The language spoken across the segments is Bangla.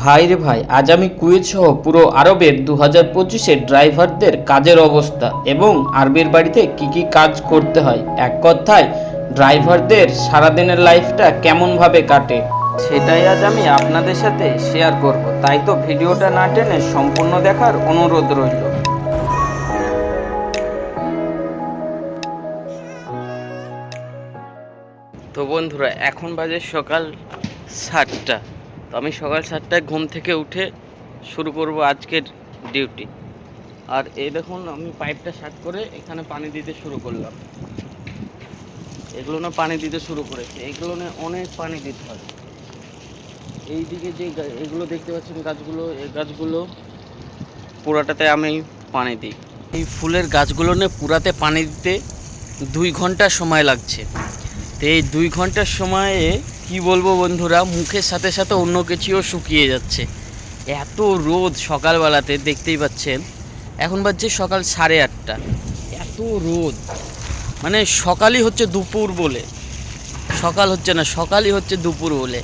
ভাই রে ভাই, আজ আমি কুয়েত সহ পুরো আরবের দু হাজার পঁচিশে ড্রাইভারদের কাজের অবস্থা এবং আরবের বাড়িতে কি কি কাজ করতে হয়। এক কথায়, ড্রাইভারদের সারাদিনের লাইফটা কেমনভাবে কাটে? সেটাই আজ আমি আপনাদের সাথে শেয়ার করব। তাই তো ভিডিওটা না টেনে সম্পূর্ণ দেখার অনুরোধ রইল। তো বন্ধুরা, এখন বাজে সকাল সাতটা। তো আমি সকাল সাতটায় ঘুম থেকে উঠে শুরু করব আজকের ডিউটি আর এই দেখুন, আমি পাইপটা শার্ট করে এখানে পানি দিতে শুরু করলাম। এগুলো না পানি দিতে শুরু করেছে। এগুলো না অনেক পানি দিতে হয় এইদিকে যে এগুলো দেখতে পাচ্ছেন গাছগুলো, এই গাছগুলো পুরাটাতে আমি পানি দিই। এই ফুলের গাছগুলো না পুরাতে পানি দিতে দুই ঘণ্টা সময় লাগছে। তো এই দুই ঘণ্টার সময়ে কি বলব বন্ধুরা, মুখের সাথে সাথে অন্য কিছুও শুকিয়ে যাচ্ছে। এত রোদ সকালবেলাতে, দেখতেই পাচ্ছেন। এখন বাজছে সকাল সাড়ে আটটা। এত রোদ। মানে সকালই হচ্ছে দুপুর বলে। সকাল হচ্ছে না, সকালই হচ্ছে দুপুর বলে।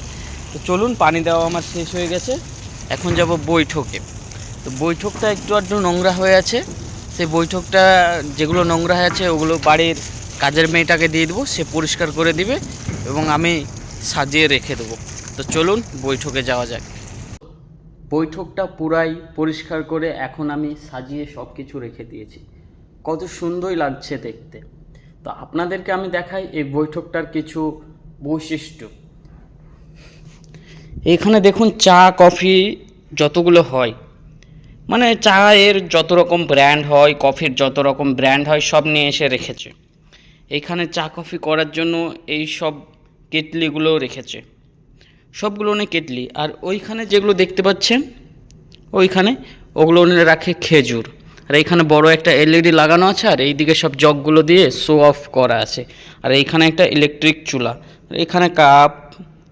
তো চলুন, পানি দেওয়া আমার শেষ হয়ে গেছে। এখন যাব বৈঠকে। তো বৈঠকটা একটু আধটু নোংরা হয়ে আছে। সেই বৈঠকটা যেগুলো নোংরা হয়ে আছে, ওগুলো বাড়ির কাজের মেয়েটাকে দিয়ে দেবো, সে পরিষ্কার করে দিবে এবং আমি সাজিয়ে রেখে দেবো। তো চলুন বৈঠকে যাওয়া যাক। বৈঠকটা পুরাই পরিষ্কার করে এখন আমি সাজিয়ে সব কিছু রেখে দিয়েছি। কত সুন্দরই লাগছে দেখতে। তো আপনাদেরকে আমি দেখাই এই বৈঠকটার কিছু বৈশিষ্ট্য। এখানে দেখুন চা, কফি যতগুলো হয় মানে চায়ের যত রকম ব্র্যান্ড হয়, কফির যত রকম ব্র্যান্ড হয়, সব নিয়ে এসে রেখেছে। এখানে চা কফি করার জন্য এই সব কেটলিগুলো রেখেছে। সবগুলো অনেক কেটলি। আর ওইখানে যেগুলো দেখতে পাচ্ছেন, ওইখানে ওগুলো উনি রাখে খেজুর। আর এইখানে বড় একটা এলইডি লাগানো আছে, আর এইদিকে সব জগগুলো দিয়ে শো অফ করা আছে। আর এইখানে একটা ইলেকট্রিক চুলা। আর এখানে কাপ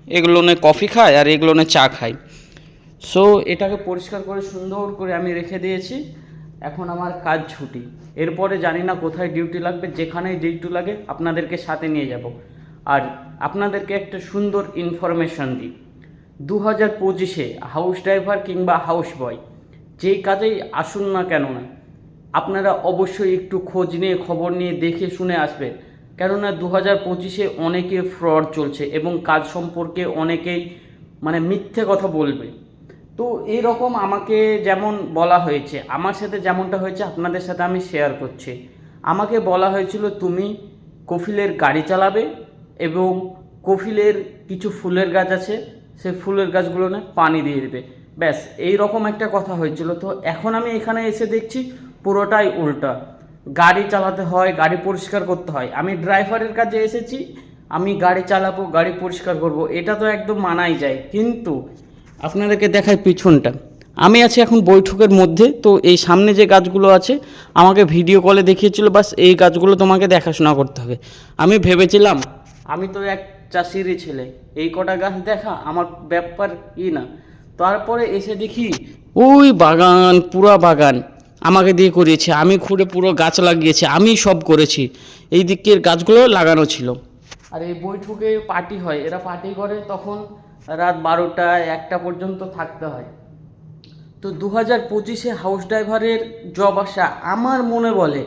এগুলো নিয়ে কফি খায়, আর এগুলো নিয়ে চা খায়। সো এটাকে পরিষ্কার করে সুন্দর করে আমি রেখে দিয়েছি। এখন আমার কাজ ছুটি। এরপরে জানি না কোথায় ডিউটি লাগবে, যেখানেই ডিউটি লাগে আপনাদেরকে সাথে নিয়ে যাব। আর আপনাদেরকে একটা সুন্দর ইনফরমেশন দিই। দু হাজার পঁচিশে হাউস ড্রাইভার কিংবা হাউস বয় যেই কাজেই আসুন না কেন না, আপনারা অবশ্যই একটু খোঁজ নিয়ে, খবর নিয়ে দেখে শুনে আসবেন। কেননা দু হাজার পঁচিশে অনেকে ফ্রড চলছে এবং কাজ সম্পর্কে অনেকেই মানে মিথ্যে কথা বলবে। তো এই রকম আমাকে যেমন বলা হয়েছে, আমার সাথে যেমনটা হয়েছে, আপনাদের সাথে আমি শেয়ার করছি। আমাকে বলা হয়েছিল, তুমি কফিলের গাড়ি চালাবে এবং কফিলের কিছু ফুলের গাছ আছে সেই ফুলের গাছগুলো না পানি দিয়ে দেবে। ব্যাস এই রকম একটা কথা হয়েছিল। তো এখন আমি এখানে এসে দেখছি, পুরোটাই উল্টা। গাড়ি চালাতে হয়, গাড়ি পরিষ্কার করতে হয়। আমি ড্রাইভারের কাছে এসেছি, আমি গাড়ি চালাবো, গাড়ি পরিষ্কার করব, এটা তো একদম মানাই যায়। কিন্তু আপনাদেরকে দেখায় পিছনটা। আমি আছি এখন বৈঠকের মধ্যে, তো এই সামনে যে গাছগুলো আছে, আমাকে ভিডিও কলে দেখিয়েছিল, বাস এই গাছগুলো তোমাকে দেখাশোনা করতে হবে। আমি ভেবেছিলাম, আমি তো এক চাষিরই ছেলে, এই কটা গাছ দেখা আমার ব্যাপার ই না। তারপরে এসে দেখি, ওই বাগান, পুরা বাগান আমাকে দিয়ে করিয়েছে। আমি খুঁড়ে পুরো গাছ লাগিয়েছি, আমি সব করেছি। এই দিকের গাছগুলো লাগানো ছিল। আর এই বৈঠকে পার্টি হয়, এরা পার্টি করে তখন রাত বারোটা একটা পর্যন্ত থাকতে হয়। তো দু হাজার পঁচিশে হাউস ড্রাইভারের জব আসা আমার মনে বলে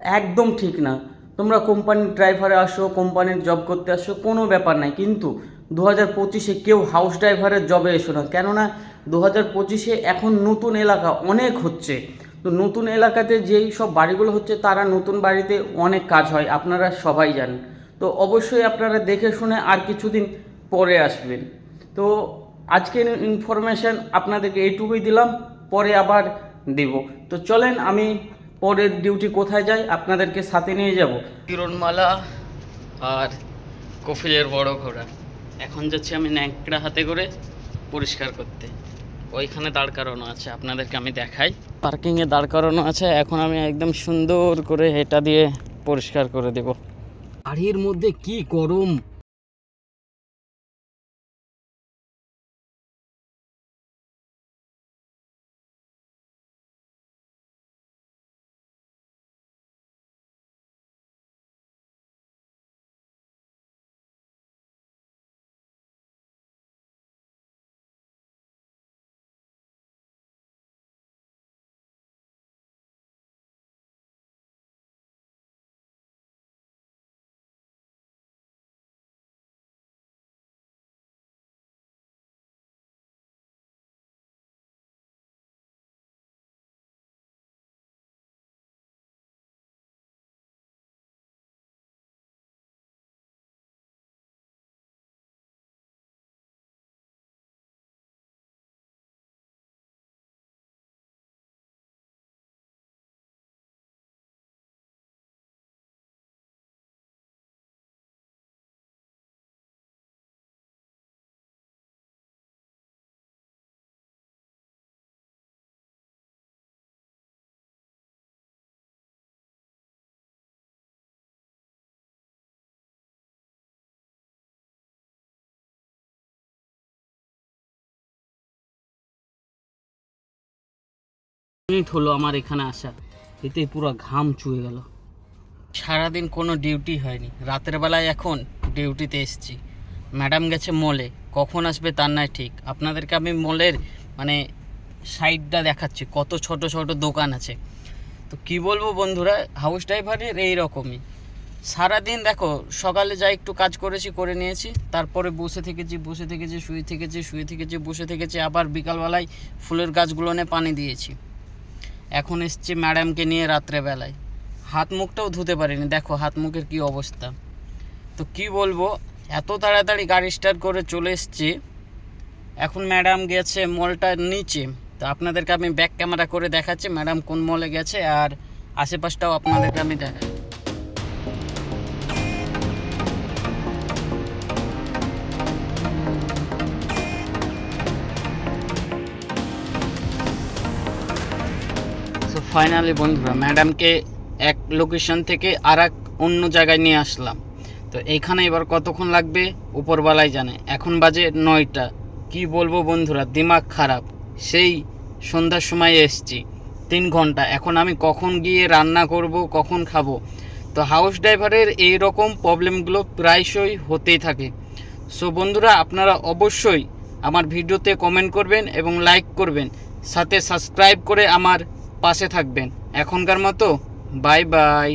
একদম ঠিক না। তোমরা কোম্পানির ড্রাইভারে আসো কোম্পানির জব করতে আসো, কোনো ব্যাপার নাই। কিন্তু দু হাজার পঁচিশে কেউ হাউস ড্রাইভারের জবে এসো না। কেননা দু হাজার পঁচিশে এখন নতুন এলাকা অনেক হচ্ছে। তো নতুন এলাকাতে যেই সব বাড়িগুলো হচ্ছে, তারা নতুন বাড়িতে অনেক কাজ হয়। আপনারা সবাই জানেন। তো অবশ্যই আপনারা দেখে শুনে আর কিছুদিন পরে আসবেন। তো আজকের ইনফরমেশন আপনাদেরকে এইটুকুই দিলাম পরে আবার দেব। তো চলেন আমি পরের ডিউটি কোথায় যাই আপনাদেরকে সাথে নিয়ে যাব। কিরণমালা আর কফিলের বড় ঘোড়া। এখন যাচ্ছি আমি ন্যাকড়া হাতে করে পরিষ্কার করতে। ওইখানে দাঁড় করানো আছে আপনাদেরকে আমি দেখাই। পার্কিংয়ে দাঁড় করানো আছে এখন আমি একদম সুন্দর করে এটা দিয়ে পরিষ্কার করে দেব। গাড়ির মধ্যে কি গরম? মিনিট হলো আমার এখানে আসা এতেই পুরো ঘাম চুয়ে গেল। সারাদিন কোনো ডিউটি হয়নি। রাতের বেলায় এখন ডিউটিতে এসেছি। ম্যাডাম গেছে মলে। কখন আসবে তার নাই ঠিক। আপনাদেরকে আমি মলের মানে সাইডটা দেখাচ্ছি। কত ছোট ছোট দোকান আছে। তো কি বলব বন্ধুরা হাউস ড্রাইভারের এই রকমই সারাদিন দেখো, সকালে যাই একটু কাজ করেছি, করে নিয়েছি। তারপরে বসে থেকেছি বসে থেকেছি, শুয়ে থেকেছি শুয়ে থেকেছি, বসে থেকেছি। আবার বিকালবেলায় ফুলের গাছগুলো নিয়ে পানি দিয়েছি। এখন এসছি ম্যাডামকে নিয়ে রাত্রেবেলায়। হাত মুখটাও ধুতে পারিনি। দেখো, হাত মুখের কী অবস্থা। তো কি বলব, এত তাড়াতাড়ি গাড়ি স্টার্ট করে চলে এসছি। এখন ম্যাডাম গেছে মলটার নিচে। তো আপনাদেরকে আমি ব্যাক ক্যামেরা করে দেখাচ্ছি ম্যাডাম কোন মলে গেছে আর আশেপাশটাও আপনাদেরকে আমি দেখাই ফাইনালি বন্ধুরা ম্যাডামকে এক লোকেশন থেকে আর এক অন্য জায়গায় নিয়ে আসলাম। তো এইখানে এবার কতক্ষণ লাগবে? উপরবেলায় জানে। এখন বাজে নয়টা। কি বলব বন্ধুরা, দিমাগ খারাপ। সেই সন্ধ্যার সময় এসছি, তিন ঘণ্টা। এখন আমি কখন গিয়ে রান্না করব, কখন খাব? তো হাউস ড্রাইভারের এই রকম প্রবলেমগুলো প্রায়শই হতেই থাকে। সো বন্ধুরা, আপনারা অবশ্যই আমার ভিডিওতে কমেন্ট করবেন এবং লাইক করবেন। সাথে সাবস্ক্রাইব করে আমার পাশে থাকবেন। এখনকার মতো বাই বাই।